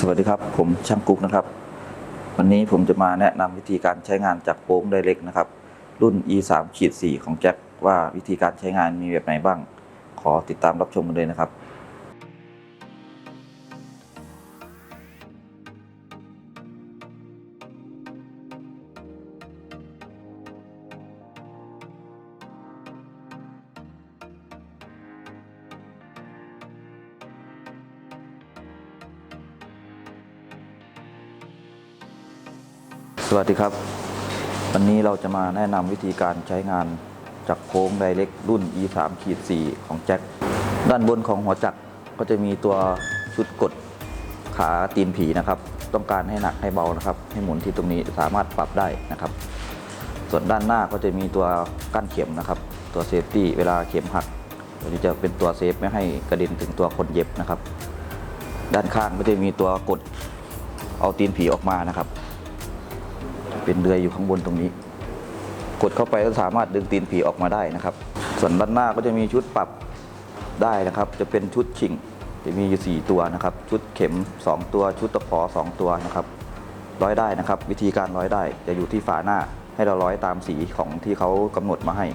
สวัสดีครับ ผมช่างกุ๊กนะครับ วันนี้ผมจะมาแนะนำวิธีการใช้งานจากโป้งไดเล็กนะครับ รุ่น e 3ขีด4ของแจ็คว่าวิธีการใช้งานมีแบบไหนบ้าง ขอติดตามรับชมกันเลยนะครับ สวัสดีครับ วันนี้เราจะมาแนะนำวิธีการใช้งานจักรโค้งไดเรกรุ่น e 3ขีด4ของแจ็คด้านบนของหัวจักรก็จะมีตัวชุดกดขาตีนผีนะครับ ต้องการให้หนักให้เบานะครับ ให้หมุนที่ตรงนี้สามารถปรับได้นะครับ ส่วนด้านหน้าก็จะมีตัวกั้นเข็มนะครับ ตัวเซฟตี้เวลาเข็มหักตัวนี้จะเป็นตัวเซฟไม่ให้กระเด็นถึงตัวคนเย็บนะครับ ด้านข้างก็จะมีตัวกดเอาตีนผีออกมานะครับ เป็นเดือยอยู่ข้างบนตรงนี้ กดเข้าไปก็สามารถดึงตีนผีออกมาได้นะครับ ส่วนด้านหน้าก็จะมีชุดปรับได้นะครับ จะเป็นชุดชิงจะมีอยู่4ตัวนะครับ ชุดเข็ม 2 ตัว ชุดตะขอ 2 ตัวนะครับ ร้อยได้นะครับ วิธีการร้อยได้จะอยู่ที่ฝาหน้าให้เราร้อยตามสีของที่เขากำหนดมาให้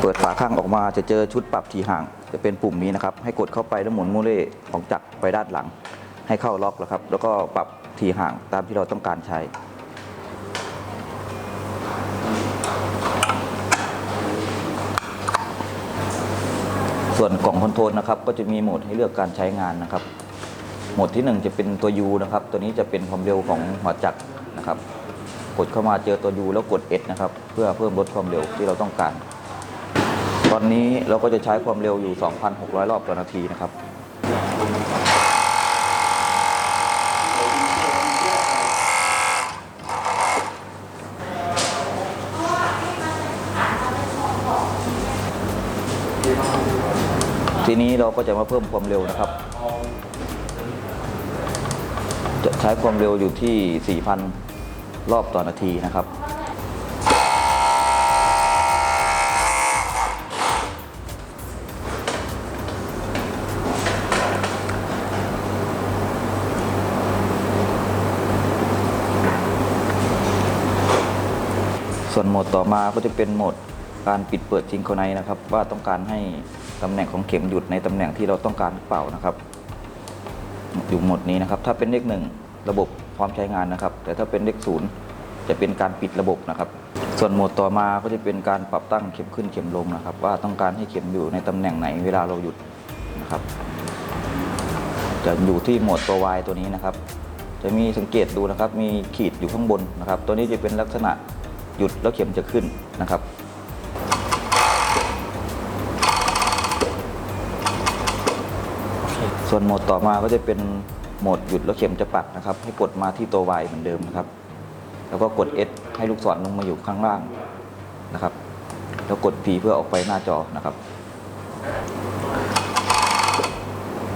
เปิดฝาข้างออกมาจะเจอชุดปรับทีห่าง จะเป็นปุ่มนี้นะครับ ให้กดเข้าไปแล้วหมุนมูเล่ของจักรไปด้านหลัง ให้เข้าล็อกแล้วครับ แล้วก็ปรับทีห่างตามที่เราต้องการใช้ ส่วนกล่องคอนโทรลนะครับก็จะมีโหมดให้เลือกการใช้งานนะครับ โหมดที่ 1 จะเป็นตัว U นะครับ ตัวนี้จะเป็นความเร็วของหัวจักรนะครับ กดเข้ามาเจอตัว U แล้วกด S นะครับ เพื่อเพิ่มลดความเร็วที่เราต้องการ ตอนนี้เราก็จะใช้ความเร็วอยู่ 2,600 รอบต่อนาทีนะครับ ทีนี้เราก็จะมาเพิ่มความเร็วนะครับ จะใช้ความเร็วอยู่ที่ 4,000 รอบต่อนาทีนะครับส่วนโหมดต่อมาก็จะเป็นโหมดการปิดเปิดซิงโคไนนะครับ ว่าต้องการให้ ตำแหน่งของเข็มหยุดในตำแหน่งที่เราต้องการหรือเปล่านะครับอยู่หมดนี้นะครับ ถ้าเป็นเลขหนึ่งระบบพร้อมใช้งานนะครับ แต่ถ้าเป็นเลขศูนย์จะเป็นการปิดระบบนะครับ ส่วนโหมดต่อมาก็จะเป็นการปรับตั้งเข็มขึ้นเข็มลงนะครับ ว่าต้องการให้เข็มอยู่ในตำแหน่งไหนเวลาเราหยุดนะครับ จะอยู่ที่โหมดตัว Y ตัวนี้นะครับ จะมีสังเกตดูนะครับ มีขีดอยู่ข้างบนนะครับ ตัวนี้จะเป็นลักษณะหยุดแล้วเข็มจะขึ้นนะครับ ส่วนโหมดต่อมาก็จะเป็นโหมดหยุดแล้วเข็มจะปักนะครับ ให้กดมาที่ตัว Y เหมือนเดิมนะครับ แล้วก็กด S ให้ลูกศรลงมาอยู่ข้างล่างนะครับ แล้วกด P เพื่อออกไปหน้าจอนะครับ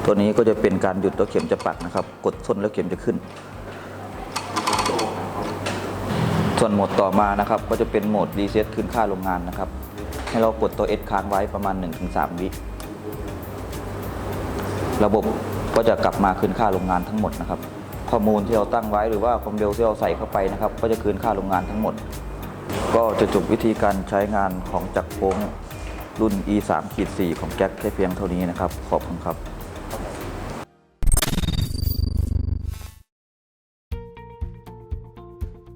ตัวนี้ก็จะเป็นการหยุดแล้วเข็มจะปักนะครับ กดส้นแล้วเข็มจะขึ้น ส่วนโหมดต่อมานะครับ ก็จะเป็นโหมดรีเซ็ตคืนค่าโรงงานนะครับ ให้เรากดตัว S ค้างไว้ประมาณ 1-3 วิ ระบบก็จะกลับมาคืนค่าโรงงานทั้งหมดนะครับ ข้อมูลที่เราตั้งไว้หรือว่าความเร็วที่เราใส่เข้าไปนะครับ ก็จะคืนค่าโรงงานทั้งหมด ก็จะจบวิธีการใช้งานของจักรโค้งรุ่น e 3 4ของแจ็คแค่เพียงเท่านี้นะครับ ขอบคุณครับ